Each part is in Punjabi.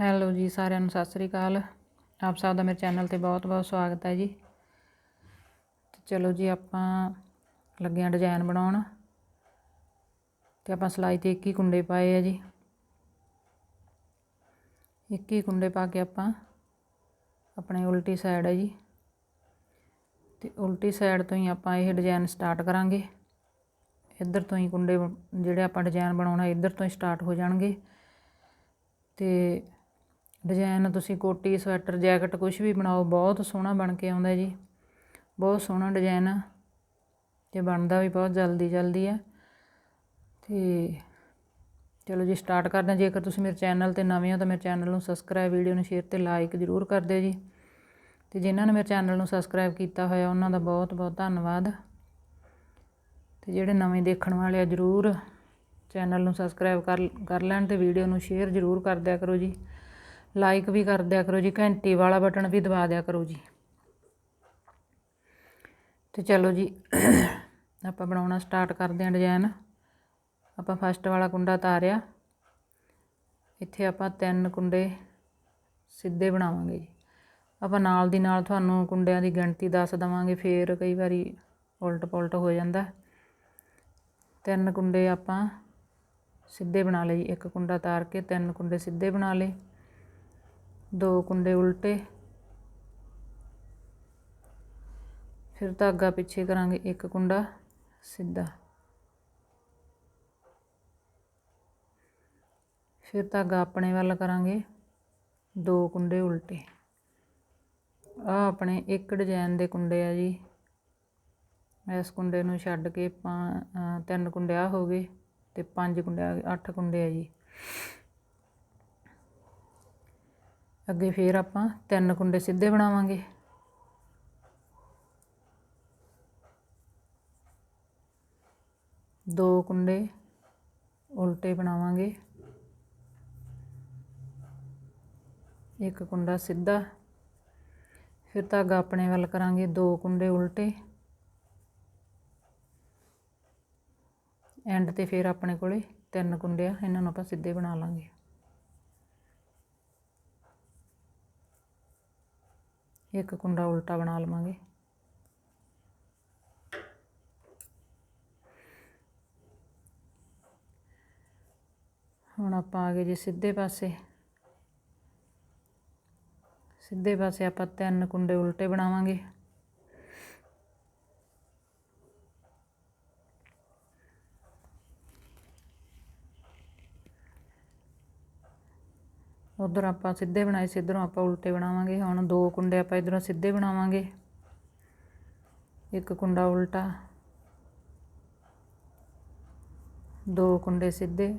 ਹੈਲੋ ਜੀ, ਸਾਰਿਆਂ ਨੂੰ ਸਤਿ ਸ੍ਰੀ ਅਕਾਲ। ਆਪ ਸਭ ਦਾ ਮੇਰੇ ਚੈਨਲ ਤੇ ਬਹੁਤ-ਬਹੁਤ ਸਵਾਗਤ ਹੈ ਜੀ। ਤੇ ਚਲੋ ਜੀ, ਆਪਾਂ ਲੱਗੇ ਆ ਡਿਜ਼ਾਈਨ ਬਣਾਉਣ। ਤੇ ਆਪਾਂ ਸਲਾਈ ਤੇ 21 ਕੁੰਡੇ ਪਾਏ ਆ ਜੀ। 21 ਕੁੰਡੇ ਪਾ ਕੇ ਆਪਾਂ ਆਪਣੇ ਉਲਟੀ ਸਾਈਡ ਹੈ ਜੀ। ਤੇ ਉਲਟੀ ਸਾਈਡ ਤੋਂ ਹੀ ਆਪਾਂ ਇਹ ਡਿਜ਼ਾਈਨ ਸਟਾਰਟ ਕਰਾਂਗੇ। ਇੱਧਰ ਤੋਂ ਹੀ ਕੁੰਡੇ ਜਿਹੜੇ ਆਪਾਂ ਡਿਜ਼ਾਈਨ ਬਣਾਉਣਾ ਇੱਧਰ ਤੋਂ ਹੀ ਸਟਾਰਟ ਹੋ ਜਾਣਗੇ। ਤੇ ਡਿਜ਼ਾਈਨ ਤੁਸੀਂ ਕੋਟੀ, ਸਵੈਟਰ, ਜੈਕਟ ਕੁਝ ਵੀ ਬਣਾਓ, ਬਹੁਤ ਸੋਹਣਾ ਬਣ ਕੇ ਆਉਂਦਾ ਜੀ। ਬਹੁਤ ਸੋਹਣਾ ਡਿਜ਼ਾਈਨ। ਆ ਤੇ ਬਣਦਾ ਵੀ ਬਹੁਤ ਜਲਦੀ ਜਲਦੀ ਆ ਤੇ ਚਲੋ ਜੀ, ਸਟਾਰਟ ਕਰਦੇ ਹਾਂ। ਜੇਕਰ ਤੁਸੀਂ ਮੇਰੇ ਚੈਨਲ ਤੇ ਨਵੇਂ ਹੋ ਤਾਂ ਮੇਰੇ ਚੈਨਲ ਨੂੰ ਸਬਸਕ੍ਰਾਈਬ, ਵੀਡੀਓ ਨੂੰ ਸ਼ੇਅਰ ਤੇ ਲਾਈਕ ਜ਼ਰੂਰ ਕਰ ਦਿਓ ਜੀ। ਤੇ ਜਿਨ੍ਹਾਂ ਨੇ ਮੇਰੇ ਚੈਨਲ ਨੂੰ ਸਬਸਕ੍ਰਾਈਬ ਕੀਤਾ ਹੋਇਆ, ਉਹਨਾਂ ਦਾ ਬਹੁਤ ਬਹੁਤ ਧੰਨਵਾਦ। ਤੇ ਜਿਹੜੇ ਨਵੇਂ ਦੇਖਣ ਵਾਲੇ ਆ, ਜ਼ਰੂਰ ਚੈਨਲ ਨੂੰ ਸਬਸਕ੍ਰਾਈਬ ਕਰ ਕਰ ਲੈਣ ਤੇ ਵੀਡੀਓ ਨੂੰ ਸ਼ੇਅਰ ਜ਼ਰੂਰ ਕਰ ਦਿਆ ਕਰੋ ਜੀ। ਲਾਈਕ ਵੀ ਕਰ ਦਿਆ ਕਰੋ ਜੀ, ਘੰਟੀ ਵਾਲਾ ਬਟਨ ਵੀ ਦਬਾ ਦਿਆ ਕਰੋ ਜੀ। ਤੇ ਚਲੋ ਜੀ, ਆਪਾਂ ਬਣਾਉਣਾ ਸਟਾਰਟ ਕਰਦੇ ਹਾਂ ਡਿਜ਼ਾਈਨ ਆਪਾਂ ਫਸਟ ਵਾਲਾ ਕੁੰਡਾ ਤਾਰਿਆ। ਇੱਥੇ ਆਪਾਂ ਤਿੰਨ ਕੁੰਡੇ ਸਿੱਧੇ ਬਣਾਵਾਂਗੇ ਜੀ। ਆਪਾਂ ਨਾਲ ਦੀ ਨਾਲ ਤੁਹਾਨੂੰ ਕੁੰਡਿਆਂ ਦੀ ਗਿਣਤੀ ਦੱਸ ਦਵਾਂਗੇ, ਫੇਰ ਕਈ ਵਾਰੀ ਉਲਟ ਪੁਲਟ ਹੋ ਜਾਂਦਾ। ਤਿੰਨ ਕੁੰਡੇ ਆਪਾਂ ਸਿੱਧੇ ਬਣਾ ਲਏ ਜੀ, ਇੱਕ ਕੁੰਡਾ ਤਾਰ ਕੇ ਤਿੰਨ ਕੁੰਡੇ ਸਿੱਧੇ ਬਣਾ ਲਏ। ਦੋ ਕੁੰਡੇ ਉਲਟੇ। ਫਿਰ ਧਾਗਾ ਪਿੱਛੇ ਕਰਾਂਗੇ ਇੱਕ ਕੁੰਡਾ ਸਿੱਧਾ। ਫਿਰ ਧਾਗਾ ਆਪਣੇ ਵੱਲ ਕਰਾਂਗੇ, ਦੋ ਕੁੰਡੇ ਉਲਟੇ। ਆ ਆਪਣੇ ਇੱਕ ਡਿਜ਼ਾਈਨ ਦੇ ਕੁੰਡੇ ਆ ਜੀ। ਇਸ ਕੁੰਡੇ ਨੂੰ ਛੱਡ ਕੇ ਤਿੰਨ ਕੁੰਡੇ ਆ ਹੋ ਗਏ ਤੇ ਪੰਜ ਕੁੰਡੇ ਆ ਗਏ, ਅੱਠ ਕੁੰਡੇ ਆ ਜੀ। ਅੱਗੇ ਫੇਰ ਆਪਾਂ ਤਿੰਨ ਕੁੰਡੇ ਸਿੱਧੇ ਬਣਾਵਾਂਗੇ। ਦੋ ਕੁੰਡੇ ਉਲਟੇ ਬਣਾਵਾਂਗੇ। ਇੱਕ ਕੁੰਡਾ ਸਿੱਧਾ। ਫਿਰ ਧਾਗਾ ਆਪਣੇ ਵੱਲ ਕਰਾਂਗੇ, ਦੋ ਕੁੰਡੇ ਉਲਟੇ। ਐਂਡ ਤੇ ਫਿਰ ਆਪਣੇ ਕੋਲੇ ਤਿੰਨ ਕੁੰਡੇ ਆ ਇਹਨਾਂ ਨੂੰ ਆਪਾਂ ਸਿੱਧੇ ਬਣਾ ਲਾਂਗੇ। ਇੱਕ ਕੁੰਡਾ ਉਲਟਾ ਬਣਾ ਲਵਾਂਗੇ। ਹੁਣ ਆਪਾਂ ਆ ਗਏ ਜੀ ਸਿੱਧੇ ਪਾਸੇ। ਸਿੱਧੇ ਪਾਸੇ ਆਪਾਂ ਤਿੰਨ ਕੁੰਡੇ ਉਲਟੇ ਬਣਾਵਾਂਗੇ। ਉਧਰ ਆਪਾਂ ਸਿੱਧੇ ਬਣਾਏ ਸੀ, ਇਧਰੋਂ ਆਪਾਂ ਉਲਟੇ ਬਣਾਵਾਂਗੇ। ਹੁਣ ਦੋ ਕੁੰਡੇ ਆਪਾਂ ਇਧਰੋਂ ਸਿੱਧੇ ਬਣਾਵਾਂਗੇ। ਇੱਕ ਕੁੰਡਾ ਉਲਟਾ। ਦੋ ਕੁੰਡੇ ਸਿੱਧੇ।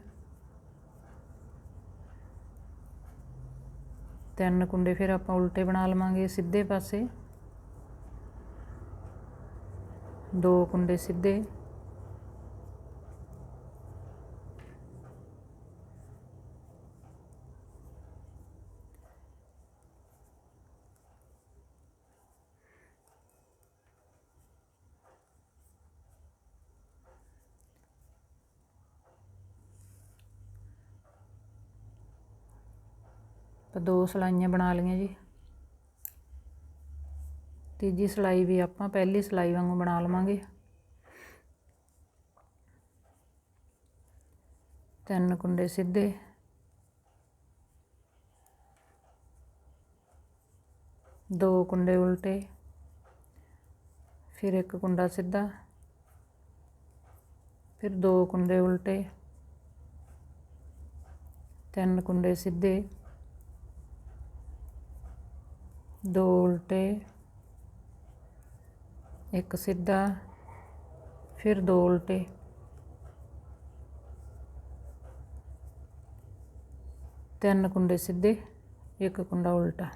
ਤਿੰਨ ਕੁੰਡੇ ਫਿਰ ਆਪਾਂ ਉਲਟੇ ਬਣਾ ਲਵਾਂਗੇ ਸਿੱਧੇ ਪਾਸੇ। ਦੋ ਕੁੰਡੇ ਸਿੱਧੇ। ਤਾਂ ਦੋ ਸਲਾਈਆਂ ਬਣਾ ਲਈਆਂ ਜੀ। ਤੀਜੀ ਸਲਾਈ ਵੀ ਆਪਾਂ ਪਹਿਲੀ ਸਲਾਈ ਵਾਂਗੂ ਬਣਾ ਲਵਾਂਗੇ। ਤਿੰਨ ਕੁੰਡੇ ਸਿੱਧੇ। ਦੋ ਕੁੰਡੇ ਉਲਟੇ। ਫਿਰ ਇੱਕ ਕੁੰਡਾ ਸਿੱਧਾ। ਫਿਰ ਦੋ ਕੁੰਡੇ ਉਲਟੇ। ਤਿੰਨ ਕੁੰਡੇ ਸਿੱਧੇ। ਦੋ ਉਲਟੇ, ਇੱਕ ਸਿੱਧਾ, ਫਿਰ ਦੋ ਉਲਟੇ। ਤਿੰਨ ਕੁੰਡੇ ਸਿੱਧੇ, ਇੱਕ ਕੁੰਡਾ ਉਲਟਾ।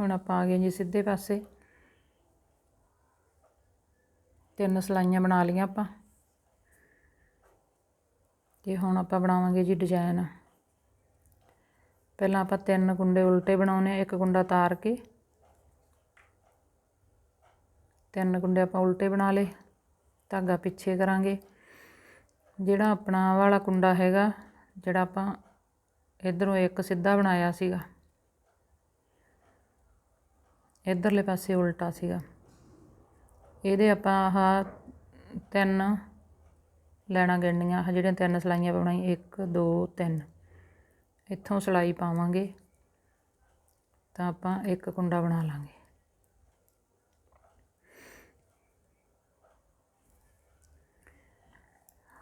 ਹੁਣ ਆਪਾਂ ਆ ਗਏ ਜੀ ਸਿੱਧੇ ਪਾਸੇ। ਤਿੰਨ ਸਲਾਈਆਂ ਬਣਾ ਲਈਆਂ ਆਪਾਂ। ਤੇ ਹੁਣ ਆਪਾਂ ਬਣਾਵਾਂਗੇ ਜੀ ਡਿਜ਼ਾਈਨ ਪਹਿਲਾਂ ਆਪਾਂ ਤਿੰਨ ਕੁੰਡੇ ਉਲਟੇ ਬਣਾਉਨੇ ਆ, ਇੱਕ ਕੁੰਡਾ ਤਾਰ ਕੇ। ਤਿੰਨ ਕੁੰਡੇ ਆਪਾਂ ਉਲਟੇ ਬਣਾ ਲਏ, ਧਾਗਾ ਪਿੱਛੇ ਕਰਾਂਗੇ। ਜਿਹੜਾ ਆਪਣਾ ਵਾਲਾ ਕੁੰਡਾ ਹੈਗਾ, ਜਿਹੜਾ ਆਪਾਂ ਇਧਰੋਂ ਇੱਕ ਸਿੱਧਾ ਬਣਾਇਆ ਸੀਗਾ। ਇਧਰਲੇ ਪਾਸੇ ਉਲਟਾ ਸੀਗਾ। ਇਹਦੇ ਆਪਾਂ ਆਹ ਤਿੰਨ ਲੈਣਾ ਗਿਣਨੀਆਂ ਆਹ ਜਿਹੜੀਆਂ ਤਿੰਨ ਸਲਾਈਆਂ ਬਣਾਈ 1 2 3 ਇੱਥੋਂ ਸਲਾਈ ਪਾਵਾਂਗੇ, ਤਾਂ ਆਪਾਂ ਇੱਕ ਕੁੰਡਾ ਬਣਾ ਲਾਂਗੇ।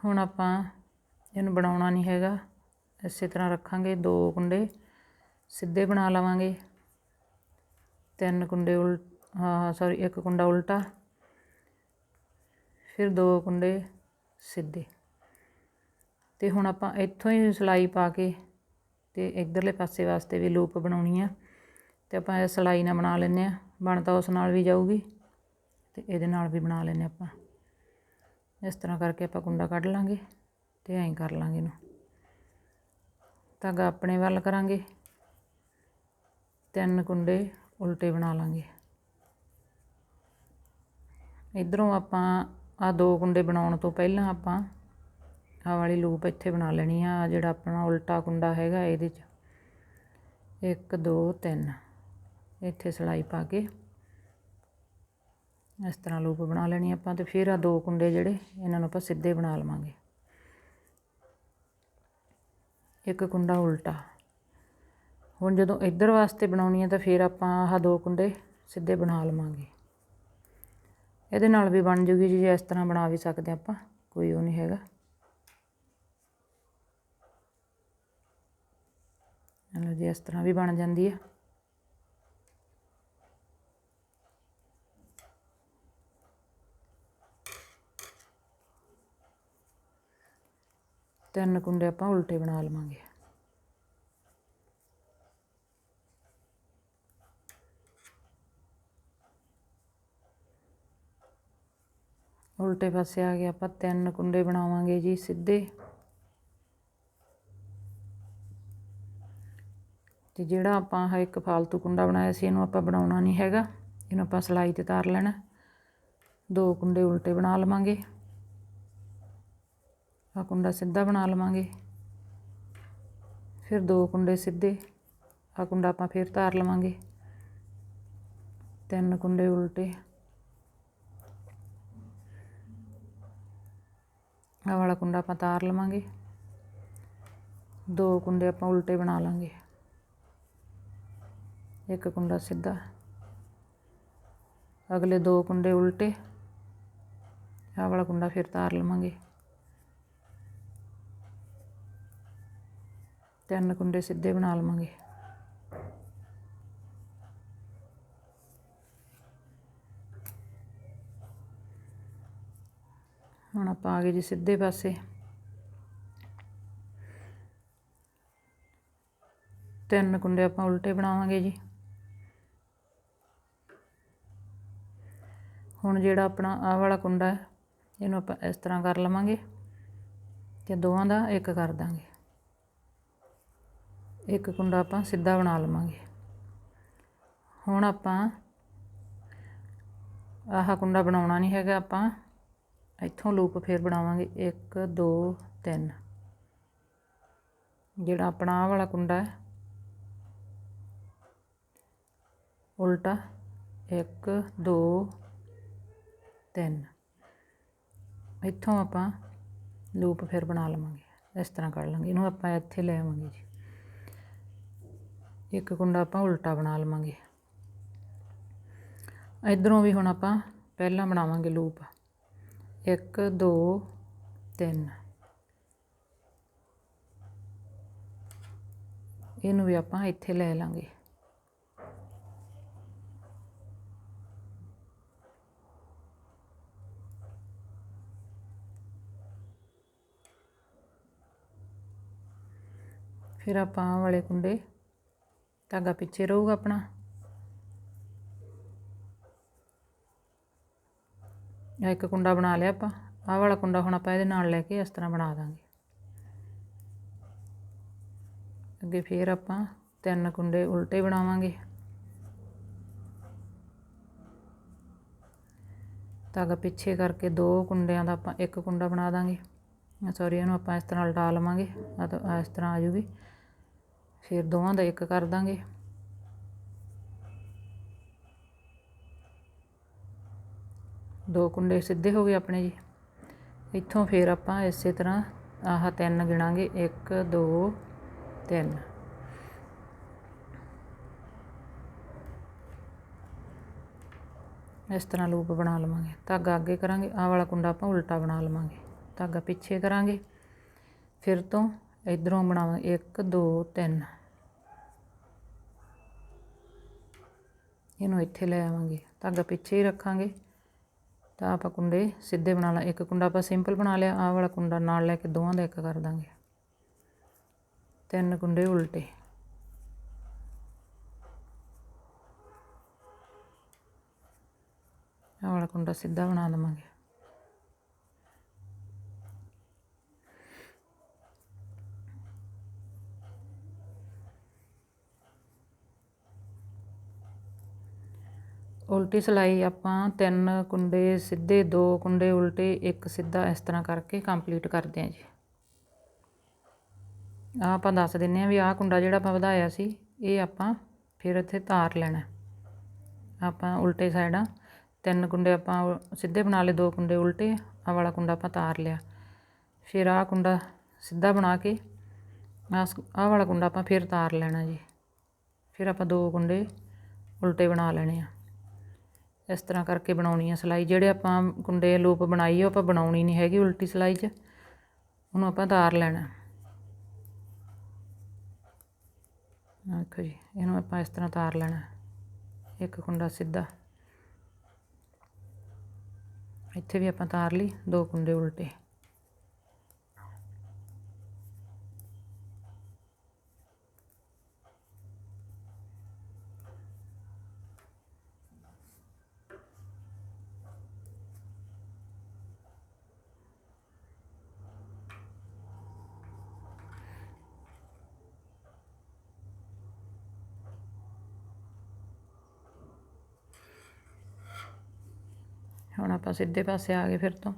ਹੁਣ ਆਪਾਂ ਇਹਨੂੰ ਬਣਾਉਣਾ ਨਹੀਂ ਹੈਗਾ। ਇਸੇ ਤਰ੍ਹਾਂ ਰੱਖਾਂਗੇ ਦੋ ਕੁੰਡੇ, ਸਿੱਧੇ ਬਣਾ ਲਵਾਂਗੇ। ਤਿੰਨ ਕੁੰਡੇ ਉਲ ਹਾਂ ਸੌਰੀ ਇੱਕ ਕੁੰਡਾ ਉਲਟਾ। ਫਿਰ ਦੋ ਕੁੰਡੇ ਸਿੱਧੇ। ਤੇ ਹੁਣ ਆਪਾਂ ਇੱਥੋਂ ਹੀ ਸਿਲਾਈ ਪਾ ਕੇ ਤੇ ਇਧਰਲੇ ਪਾਸੇ ਵਾਸਤੇ ਵੀ ਲੂਪ ਬਣਾਉਣੀ ਆ। ਤੇ ਆਪਾਂ ਇਹ ਸਿਲਾਈ ਨਾਲ ਬਣਾ ਲੈਨੇ ਆ। ਬਣ ਤਾਂ ਉਸ ਨਾਲ ਵੀ ਜਾਊਗੀ ਤੇ ਇਹਦੇ ਨਾਲ ਵੀ ਬਣਾ ਲੈਨੇ ਆਪਾਂ। ਇਸ ਤਰ੍ਹਾਂ ਕਰਕੇ ਆਪਾਂ ਕੁੰਡਾ ਕੱਢ ਲਾਂਗੇ ਤੇ ਐਂ ਕਰ ਲਾਂਗੇ ਇਹਨੂੰ। ਧਾਗਾ ਆਪਣੇ ਵੱਲ ਕਰਾਂਗੇ। ਤਿੰਨ ਕੁੰਡੇ ਉਲਟੇ ਬਣਾ ਲਾਂਗੇ। ਇਧਰੋਂ ਆਪਾਂ ਆ ਦੋ ਕੁੰਡੇ ਬਣਾਉਣ ਤੋਂ ਪਹਿਲਾਂ ਆਪਾਂ ਆਹ ਵਾਲੀ ਲੂਪ ਇੱਥੇ ਬਣਾ ਲੈਣੀ ਆ ਜਿਹੜਾ ਆਪਣਾ ਉਲਟਾ ਕੁੰਡਾ ਹੈਗਾ ਇਹਦੇ 'ਚ। 1 2 3 ਇੱਥੇ ਸਲਾਈ ਪਾ ਕੇ ਇਸ ਤਰ੍ਹਾਂ ਲੂਪ ਬਣਾ ਲੈਣੀ ਆਪਾਂ ਤੇ ਫਿਰ ਆ ਦੋ ਕੁੰਡੇ ਜਿਹੜੇ ਇਹਨਾਂ ਨੂੰ ਆਪਾਂ ਸਿੱਧੇ ਬਣਾ ਲਵਾਂਗੇ। ਇੱਕ ਕੁੰਡਾ ਉਲਟਾ। ਹੁਣ ਜਦੋਂ ਇੱਧਰ ਵਾਸਤੇ ਬਣਾਉਣੀ ਹੈ ਤਾਂ ਫਿਰ ਆਪਾਂ ਆਹ ਦੋ ਕੁੰਡੇ ਸਿੱਧੇ ਬਣਾ ਲਵਾਂਗੇ। ਇਹਦੇ ਨਾਲ ਵੀ ਬਣ ਜੂਗੀ ਜੀ, ਇਸ ਤਰ੍ਹਾਂ ਬਣਾ ਵੀ ਸਕਦੇ ਆਪਾਂ, ਕੋਈ ਉਹ ਨਹੀਂ ਹੈਗਾ। ਲਓ ਜੀ, ਇਸ ਤਰ੍ਹਾਂ ਵੀ ਬਣ ਜਾਂਦੀ ਹੈ ਤਿੰਨ ਕੁੰਡੇ ਆਪਾਂ ਉਲਟੇ ਬਣਾ ਲਵਾਂਗੇ। ਉਲਟੇ ਪਾਸੇ ਆ ਗਏ, ਆਪਾਂ ਤਿੰਨ ਕੁੰਡੇ ਬਣਾਵਾਂਗੇ ਜੀ ਸਿੱਧੇ। ਤੇ ਜਿਹੜਾ ਆਪਾਂ ਆਹ ਇੱਕ ਫਾਲਤੂ ਕੁੰਡਾ ਬਣਾਇਆ ਸੀ, ਇਹਨੂੰ ਆਪਾਂ ਬਣਾਉਣਾ ਨਹੀਂ ਹੈਗਾ। ਇਹਨੂੰ ਆਪਾਂ ਸਲਾਈ ਤੇ ਤਾਰ ਲੈਣਾ। ਦੋ ਕੁੰਡੇ ਉਲਟੇ ਬਣਾ ਲਵਾਂਗੇ। ਆ ਕੁੰਡਾ ਸਿੱਧਾ ਬਣਾ ਲਵਾਂਗੇ। ਫਿਰ ਦੋ ਕੁੰਡੇ ਸਿੱਧੇ। ਆ ਕੁੰਡਾ ਆਪਾਂ ਫਿਰ ਤਾਰ ਲਵਾਂਗੇ। ਤਿੰਨ ਕੁੰਡੇ ਉਲਟੇ। ਆਹ ਵਾਲਾ ਕੁੰਡਾ ਆਪਾਂ ਤਾਰ ਲਵਾਂਗੇ। ਦੋ ਕੁੰਡੇ ਆਪਾਂ ਉਲਟੇ ਬਣਾ ਲਾਂਗੇ। ਇੱਕ ਕੁੰਡਾ ਸਿੱਧਾ। ਅਗਲੇ ਦੋ ਕੁੰਡੇ ਉਲਟੇ। ਆ ਵਾਲਾ ਕੁੰਡਾ ਫਿਰ ਤਾਰ ਲਵਾਂਗੇ। ਤਿੰਨ ਕੁੰਡੇ ਸਿੱਧੇ ਬਣਾ ਲਵਾਂਗੇ। ਹੁਣ ਆਪਾਂ ਆ ਗਏ ਜੀ ਸਿੱਧੇ ਪਾਸੇ। ਤਿੰਨ ਕੁੰਡੇ ਆਪਾਂ ਉਲਟੇ ਬਣਾਵਾਂਗੇ ਜੀ। ਹੁਣ ਜਿਹੜਾ ਆਪਣਾ ਆਹ ਵਾਲਾ ਕੁੰਡਾ ਹੈ, ਇਹਨੂੰ ਆਪਾਂ ਇਸ ਤਰ੍ਹਾਂ ਕਰ ਲਵਾਂਗੇ ਤੇ ਦੋਵਾਂ ਦਾ ਇੱਕ ਕਰ ਦਾਂਗੇ। ਇੱਕ ਕੁੰਡਾ ਆਪਾਂ ਸਿੱਧਾ ਬਣਾ ਲਵਾਂਗੇ। ਹੁਣ ਆਪਾਂ ਆਹ ਕੁੰਡਾ ਬਣਾਉਣਾ ਨਹੀਂ ਹੈਗਾ ਆਪਾਂ। ਇੱਥੋਂ ਲੂਪ ਫੇਰ ਬਣਾਵਾਂਗੇ। 1 2 3 ਜਿਹੜਾ ਆਪਣਾ ਆਹ ਵਾਲਾ ਕੁੰਡਾ ਹੈ। ਉਲਟਾ। 1 2 3 ਇੱਥੋਂ ਆਪਾਂ ਲੂਪ ਫਿਰ ਬਣਾ ਲਵਾਂਗੇ। ਇਸ ਤਰ੍ਹਾਂ ਕਰ ਲਾਂਗੇ। ਇਹਨੂੰ ਆਪਾਂ ਇੱਥੇ ਲੈ ਆਵਾਂਗੇ ਜੀ। ਇੱਕ ਕੁੰਡਾ ਆਪਾਂ ਉਲਟਾ ਬਣਾ ਲਵਾਂਗੇ। ਇਧਰੋਂ ਵੀ ਹੁਣ ਆਪਾਂ ਪਹਿਲਾਂ ਬਣਾਵਾਂਗੇ ਲੂਪ 1 2 3 ਇਹਨੂੰ ਵੀ ਆਪਾਂ ਇੱਥੇ ਲੈ ਲਾਂਗੇ। ਫਿਰ ਆਪਾਂ ਵਾਲੇ ਕੁੰਡੇ ਧਾਗਾ ਪਿੱਛੇ ਰਹੂਗਾ ਆਪਣਾ। ਆ ਇੱਕ ਕੁੰਡਾ ਬਣਾ ਲਿਆ ਆਪਾਂ। ਆਹ ਵਾਲਾ ਕੁੰਡਾ ਹੁਣ ਆਪਾਂ ਇਹਦੇ ਨਾਲ ਲੈ ਕੇ ਇਸ ਤਰ੍ਹਾਂ ਬਣਾ ਦਾਂਗੇ। ਅੱਗੇ ਫੇਰ ਆਪਾਂ ਤਿੰਨ ਕੁੰਡੇ ਉਲਟੇ ਬਣਾਵਾਂਗੇ। ਧਾਗਾ ਪਿੱਛੇ ਕਰਕੇ ਦੋ ਕੁੰਡਿਆਂ ਦਾ ਆਪਾਂ ਇੱਕ ਕੁੰਡਾ ਬਣਾ ਦਾਂਗੇ। ਸੌਰੀ ਇਹਨੂੰ ਆਪਾਂ ਇਸ ਤਰ੍ਹਾਂ ਉਲਟਾ ਲਵਾਂਗੇ। ਆ ਤਾਂ ਇਸ ਤਰ੍ਹਾਂ ਆ ਜੂਗੀ। ਫਿਰ ਦੋਵਾਂ ਦਾ ਇੱਕ ਕਰ ਦਾਂਗੇ। ਦੋ ਕੁੰਡੇ ਸਿੱਧੇ ਹੋ ਗਏ ਆਪਣੇ ਜੀ। ਇੱਥੋਂ ਫਿਰ ਆਪਾਂ ਇਸੇ ਤਰ੍ਹਾਂ ਆਹ ਤਿੰਨ ਗਿਣਾਂਗੇ। 1 2 3 ਇਸ ਤਰ੍ਹਾਂ ਲੂਪ ਬਣਾ ਲਵਾਂਗੇ। ਧਾਗਾ ਅੱਗੇ ਕਰਾਂਗੇ। ਆਹ ਵਾਲਾ ਕੁੰਡਾ ਆਪਾਂ ਉਲਟਾ ਬਣਾ ਲਵਾਂਗੇ। ਧਾਗਾ ਪਿੱਛੇ ਕਰਾਂਗੇ। ਫਿਰ ਤੋਂ ਇਧਰੋਂ ਬਣਾਵਾਂਗੇ। 1 2 3 ਇਹਨੂੰ ਇੱਥੇ ਲੈ ਆਵਾਂਗੇ। ਧਾਗਾ ਪਿੱਛੇ ਹੀ ਰੱਖਾਂਗੇ। ਤਾਂ ਆਪਾਂ ਕੁੰਡੇ ਸਿੱਧੇ ਬਣਾ ਲਾ, ਇੱਕ ਕੁੰਡਾ ਆਪਾਂ ਸਿੰਪਲ ਬਣਾ ਲਿਆ, ਆਹ ਵਾਲਾ ਕੁੰਡਾ ਨਾਲ ਲੈ ਕੇ ਦੋਵਾਂ ਦਾ ਇੱਕ ਕਰ ਦਾਂਗੇ। ਤਿੰਨ ਕੁੰਡੇ ਉਲਟੇ। ਆਹ ਵਾਲਾ ਕੁੰਡਾ ਸਿੱਧਾ ਬਣਾ ਦਵਾਂਗੇ। ਉਲਟੀ ਸਿਲਾਈ ਆਪਾਂ ਤਿੰਨ ਕੁੰਡੇ, ਸਿੱਧੇ ਦੋ ਕੁੰਡੇ ਉਲਟੇ, ਇੱਕ ਸਿੱਧਾ ਇਸ ਤਰ੍ਹਾਂ ਕਰਕੇ ਕੰਪਲੀਟ ਕਰਦੇ ਹਾਂ ਜੀ। ਆ ਆਪਾਂ ਦੱਸ ਦਿੰਨੇ ਆ ਵੀ ਆਹ ਕੁੰਡਾ ਜਿਹੜਾ ਆਪਾਂ ਵਧਾਇਆ ਸੀ, ਇਹ ਆਪਾਂ ਫਿਰ ਇੱਥੇ ਤਾਰ ਲੈਣਾ। ਆਪਾਂ ਉਲਟੇ ਸਾਈਡਾਂ ਤਿੰਨ ਕੁੰਡੇ ਆਪਾਂ ਸਿੱਧੇ ਬਣਾ ਲਏ, ਦੋ ਕੁੰਡੇ ਉਲਟੇ ਆ ਵਾਲਾ ਕੁੰਡਾ ਆਪਾਂ ਤਾਰ ਲਿਆ। ਫਿਰ ਆਹ ਕੁੰਡਾ ਸਿੱਧਾ ਬਣਾ ਕੇ ਆਹ ਵਾਲਾ ਕੁੰਡਾ ਆਪਾਂ ਫਿਰ ਤਾਰ ਲੈਣਾ ਜੀ। ਫਿਰ ਆਪਾਂ ਦੋ ਕੁੰਡੇ ਉਲਟੇ ਬਣਾ ਲੈਣੇ ਆ। ਇਸ ਤਰ੍ਹਾਂ ਕਰਕੇ ਬਣਾਉਣੀ ਆ ਸਿਲਾਈ। ਜਿਹੜੇ ਆਪਾਂ ਕੁੰਡੇ ਲੂਪ ਬਣਾਈ ਉਹ ਆਪਾਂ ਬਣਾਉਣੀ ਨਹੀਂ ਹੈਗੀ ਉਲਟੀ ਸਿਲਾਈ 'ਚ। ਉਹਨੂੰ ਆਪਾਂ ਤਾਰ ਲੈਣਾ। ਦੇਖੋ ਜੀ, ਇਹਨੂੰ ਆਪਾਂ ਇਸ ਤਰ੍ਹਾਂ ਤਾਰ ਲੈਣਾ। ਇੱਕ ਕੁੰਡਾ ਸਿੱਧਾ। ਇੱਥੇ ਵੀ ਆਪਾਂ ਤਾਰ ਲਈ, ਦੋ ਕੁੰਡੇ ਉਲਟੇ। ਹੁਣ ਆਪਾਂ ਸਿੱਧੇ ਪਾਸੇ ਆ ਗਏ ਫਿਰ ਤੋਂ।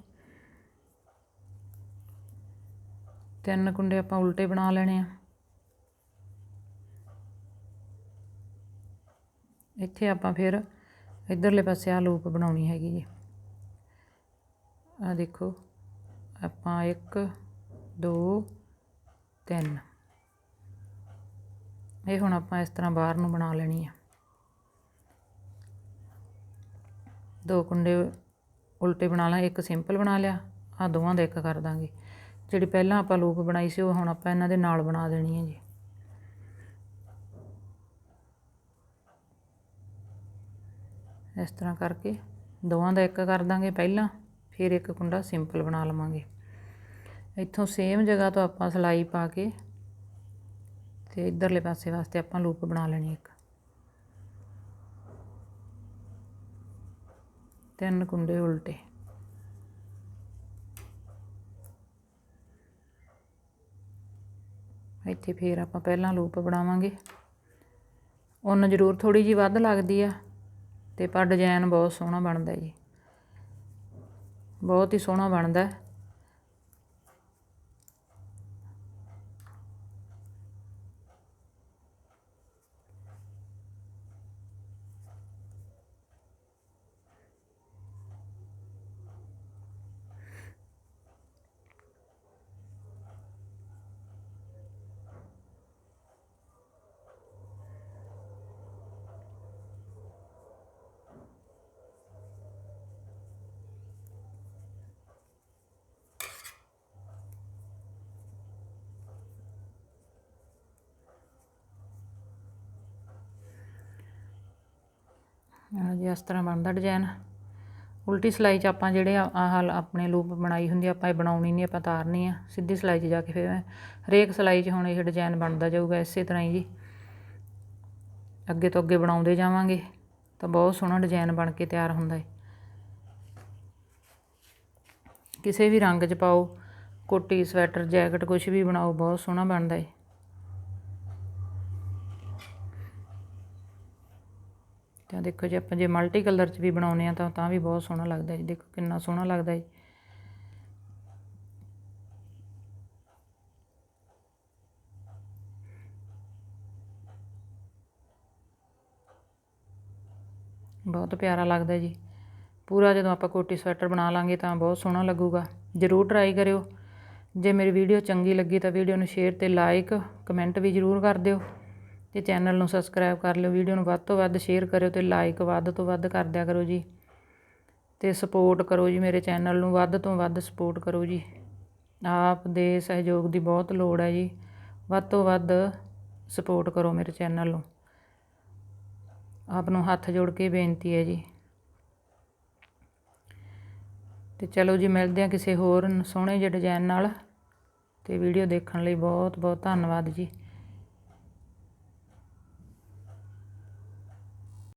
ਤਿੰਨ ਕੁੰਡੇ ਆਪਾਂ ਉਲਟੇ ਬਣਾ ਲੈਣੇ ਆ। ਇੱਥੇ ਆਪਾਂ ਫਿਰ ਇਧਰਲੇ ਪਾਸੇ ਆ ਲੂਪ ਬਣਾਉਣੀ ਹੈਗੀ ਜੀ। ਆ ਦੇਖੋ, ਆਪਾਂ 1 2 3 ਇਹ ਹੁਣ ਆਪਾਂ ਇਸ ਤਰ੍ਹਾਂ ਬਾਹਰ ਨੂੰ ਬਣਾ ਲੈਣੀ ਆ। ਦੋ ਕੁੰਡੇ ਉਲਟੇ ਬਣਾ ਲਾਂ, ਇੱਕ ਸਿੰਪਲ ਬਣਾ ਲਿਆ ਆ ਦੋਵਾਂ ਦਾ ਇੱਕ ਕਰ ਦਾਂਗੇ। ਜਿਹੜੀ ਪਹਿਲਾਂ ਆਪਾਂ ਲੂਪ ਬਣਾਈ ਸੀ, ਉਹ ਹੁਣ ਆਪਾਂ ਇਹਨਾਂ ਦੇ ਨਾਲ ਬਣਾ ਦੇਣੀ ਹੈ ਜੀ। ਇਸ ਤਰ੍ਹਾਂ ਕਰਕੇ ਦੋਵਾਂ ਦਾ ਇੱਕ ਕਰ ਦਾਂਗੇ ਪਹਿਲਾਂ, ਫਿਰ ਇੱਕ ਕੁੰਡਾ ਸਿੰਪਲ ਬਣਾ ਲਵਾਂਗੇ। ਇੱਥੋਂ ਸੇਮ ਜਗ੍ਹਾ ਤੋਂ ਆਪਾਂ ਸਲਾਈ ਪਾ ਕੇ ਤੇ ਇਧਰਲੇ ਪਾਸੇ ਵਾਸਤੇ ਆਪਾਂ ਲੂਪ ਬਣਾ ਲੈਣੀ ਇੱਕ। ਤਿੰਨ ਕੁੰਡੇ ਉਲਟੇ। ਇੱਥੇ ਫੇਰ ਆਪਾਂ ਪਹਿਲਾਂ ਲੂਪ ਬਣਾਵਾਂਗੇ। ਉਹਨਾਂ ਜ਼ਰੂਰ ਥੋੜੀ ਜੀ ਵੱਧ ਲੱਗਦੀ ਆ ਤੇ ਪਰ ਡਿਜ਼ਾਈਨ ਬਹੁਤ ਸੋਹਣਾ ਬਣਦਾ ਜੀ। ਬਹੁਤ ਹੀ ਸੋਹਣਾ ਬਣਦਾ। ਆ ਜੀ ਇਸ ਤਰ੍ਹਾਂ ਬਣਦਾ ਡਿਜ਼ਾਈਨ ਉਲਟੀ ਸਿਲਾਈ 'ਚ ਆਪਾਂ ਜਿਹੜੇ ਆਹ ਆਪਣੇ ਲੂਪ ਬਣਾਈ ਹੁੰਦੀ ਆਪਾਂ ਇਹ ਬਣਾਉਣੀ ਨਹੀਂ ਆਪਾਂ ਤਾਰਨੀ ਆ। ਸਿੱਧੀ ਸਿਲਾਈ 'ਚ ਜਾ ਕੇ ਫਿਰ ਹਰੇਕ ਸਿਲਾਈ 'ਚ ਹੁਣ ਇਹ ਡਿਜ਼ਾਈਨ ਬਣਦਾ ਜਾਊਗਾ ਇਸੇ ਤਰ੍ਹਾਂ ਹੀ ਜੀ। ਅੱਗੇ ਤੋਂ ਅੱਗੇ ਬਣਾਉਂਦੇ ਜਾਵਾਂਗੇ। ਤਾਂ ਬਹੁਤ ਸੋਹਣਾ ਡਿਜ਼ਾਈਨ ਬਣ ਕੇ ਤਿਆਰ ਹੁੰਦਾ ਹੈ ਕਿਸੇ ਵੀ ਰੰਗ 'ਚ ਪਾਓ, ਕੋਟੀ, ਸਵੈਟਰ, ਜੈਕਟ ਕੁਝ ਵੀ ਬਣਾਓ, ਬਹੁਤ ਸੋਹਣਾ ਬਣਦਾ ਹੈ ਤਾਂ ਦੇਖੋ ਜੇ, ਆਪਾਂ ਜੇ ਮਲਟੀ ਕਲਰ 'ਚ ਵੀ ਬਣਾਉਨੇ ਆ ਤਾਂ ਤਾਂ ਵੀ ਬਹੁਤ ਸੋਹਣਾ ਲੱਗਦਾ ਜੀ। ਦੇਖੋ ਕਿੰਨਾ ਸੋਹਣਾ ਲੱਗਦਾ ਜੀ। ਬਹੁਤ ਪਿਆਰਾ ਲੱਗਦਾ ਜੀ। ਪੂਰਾ ਜਦੋਂ ਆਪਾਂ ਕੋਟੀ ਸਵੈਟਰ ਬਣਾ ਲਾਂਗੇ ਤਾਂ ਬਹੁਤ ਸੋਹਣਾ ਲੱਗੂਗਾ। ਜ਼ਰੂਰ ਟਰਾਈ ਕਰਿਓ। ਜੇ ਮੇਰੀ ਵੀਡੀਓ ਚੰਗੀ ਲੱਗੀ ਤਾਂ ਵੀਡੀਓ ਨੂੰ ਸ਼ੇਅਰ ਤੇ ਲਾਈਕ ਕਮੈਂਟ ਵੀ ਜ਼ਰੂਰ ਕਰ ਦਿਓ। ਤੇ ਚੈਨਲ ਨੂੰ ਸਬਸਕ੍ਰਾਈਬ ਕਰ ਲਿਓ, ਵੀਡੀਓ ਨੂੰ ਵੱਧ ਤੋਂ ਵੱਧ ਸ਼ੇਅਰ ਕਰਿਓ ਤੇ ਲਾਈਕ ਵੱਧ ਤੋਂ ਵੱਧ ਕਰ ਦਿਆ ਕਰੋ ਜੀ। ਤੇ ਸਪੋਰਟ ਕਰੋ ਜੀ ਮੇਰੇ ਚੈਨਲ ਨੂੰ, ਵੱਧ ਤੋਂ ਵੱਧ ਸਪੋਰਟ ਕਰੋ ਜੀ। ਆਪ ਦੇ ਸਹਿਯੋਗ ਦੀ ਬਹੁਤ ਲੋੜ ਹੈ ਜੀ। ਵੱਧ ਤੋਂ ਵੱਧ ਸਪੋਰਟ ਕਰੋ ਮੇਰੇ ਚੈਨਲ ਨੂੰ। ਆਪ ਨੂੰ ਹੱਥ ਜੋੜ ਕੇ ਬੇਨਤੀ ਹੈ ਜੀ। ਤੇ ਚਲੋ ਜੀ, ਮਿਲਦੇ ਆ ਕਿਸੇ ਹੋਰ ਸੋਹਣੇ ਜਿਹੇ ਡਿਜ਼ਾਈਨ ਨਾਲ। ਤੇ ਵੀਡੀਓ ਦੇਖਣ ਲਈ ਬਹੁਤ ਬਹੁਤ ਧੰਨਵਾਦ ਜੀ।